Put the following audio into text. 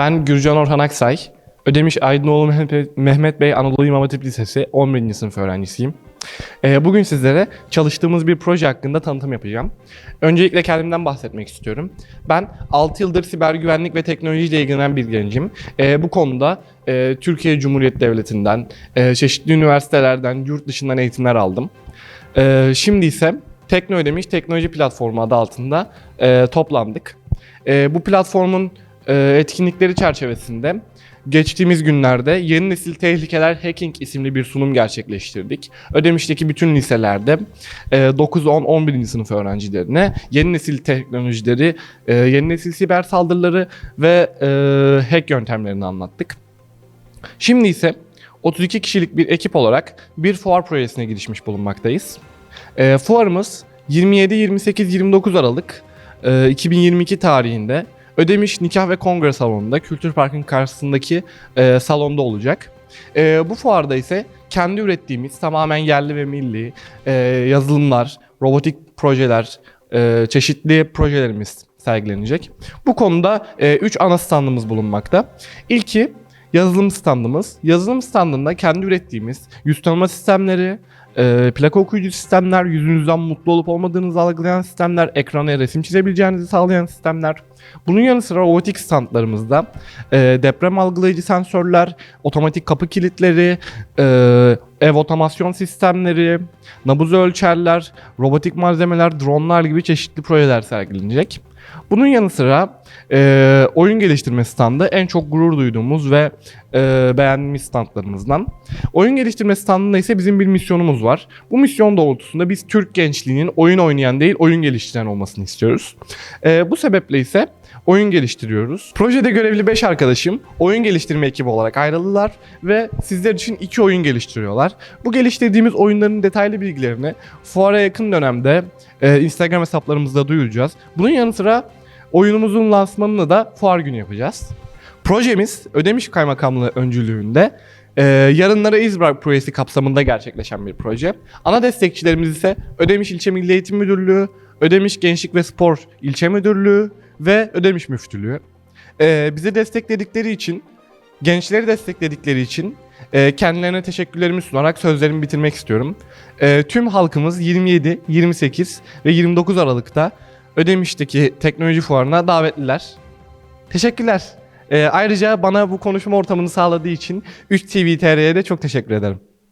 Ben Gürcan Orhan Aksay. Ödemiş Aydınoğlu Mehmet- Bey Anadolu İmam Hatip Lisesi 11. sınıf öğrencisiyim. Ee, bugün sizlere çalıştığımız bir proje hakkında tanıtım yapacağım. Öncelikle kendimden bahsetmek istiyorum. Ben 6 yıldır siber güvenlik ve teknolojiyle ilgilenen bir gencim. Ee, bu konuda e, Türkiye Cumhuriyeti Devleti'nden, e, çeşitli üniversitelerden, yurt dışından eğitimler aldım. Ee, şimdi ise Tekno Ödemiş Teknoloji Platformu adı altında e, toplandık. Bu platformun etkinlikleri çerçevesinde geçtiğimiz günlerde yeni nesil tehlikeler hacking isimli bir sunum gerçekleştirdik. Ödemiş'teki bütün liselerde e, 9, 10, 11. sınıf öğrencilerine yeni nesil teknolojileri, e, yeni nesil siber saldırıları ve e, hack yöntemlerini anlattık. Şimdi ise 32 kişilik bir ekip olarak bir fuar projesine girişmiş bulunmaktayız. E, fuarımız 27, 28, 29 Aralık e, 2022 tarihinde Ödemiş Nikah ve Kongre Salonu'nda Kültür Park'ın karşısındaki e, salonda olacak. E, bu fuarda ise kendi ürettiğimiz tamamen yerli ve milli e, yazılımlar, robotik projeler, e, çeşitli projelerimiz sergilenecek. Bu konuda 3 ana standımız bulunmakta. İlki yazılım standımız. Yazılım standında kendi ürettiğimiz yüz tanıma sistemleri, e, plaka okuyucu sistemler, yüzünüzden mutlu olup olmadığınızı algılayan sistemler, ekrana resim çizebileceğinizi sağlayan sistemler. Bunun yanı sıra robotik standlarımızda e, deprem algılayıcı sensörler, otomatik kapı kilitleri, e, ev otomasyon sistemleri, nabız ölçerler, robotik malzemeler, dronlar gibi çeşitli projeler sergilenecek. Bunun yanı sıra e, oyun geliştirme standı en çok gurur duyduğumuz ve e, beğendiğimiz standlarımızdan. Oyun geliştirme standında ise bizim bir misyonumuz var. Bu misyon doğrultusunda biz Türk gençliğinin oyun oynayan değil oyun geliştiren olmasını istiyoruz. E, bu sebeple ise oyun geliştiriyoruz. Projede görevli 5 arkadaşım oyun geliştirme ekibi olarak ayrıldılar ve sizler için 2 oyun geliştiriyorlar. Bu geliştirdiğimiz oyunların detaylı bilgilerini fuara yakın dönemde e, Instagram hesaplarımızda duyuracağız. Bunun yanı sıra oyunumuzun lansmanını da fuar günü yapacağız. Projemiz Ödemiş Kaymakamlığı öncülüğünde e, Yarınlara İz projesi kapsamında gerçekleşen bir proje. Ana destekçilerimiz ise Ödemiş İlçe Milli Eğitim Müdürlüğü, Ödemiş Gençlik ve Spor İlçe Müdürlüğü ve Ödemiş Müftülüğü. E, bizi destekledikleri için, gençleri destekledikleri için e, kendilerine teşekkürlerimi sunarak sözlerimi bitirmek istiyorum. E, tüm halkımız 27, 28 ve 29 Aralık'ta Ödemiş'teki teknoloji fuarına davetliler. Teşekkürler. Ee, ayrıca bana bu konuşma ortamını sağladığı için 3 TV TR'ye de çok teşekkür ederim.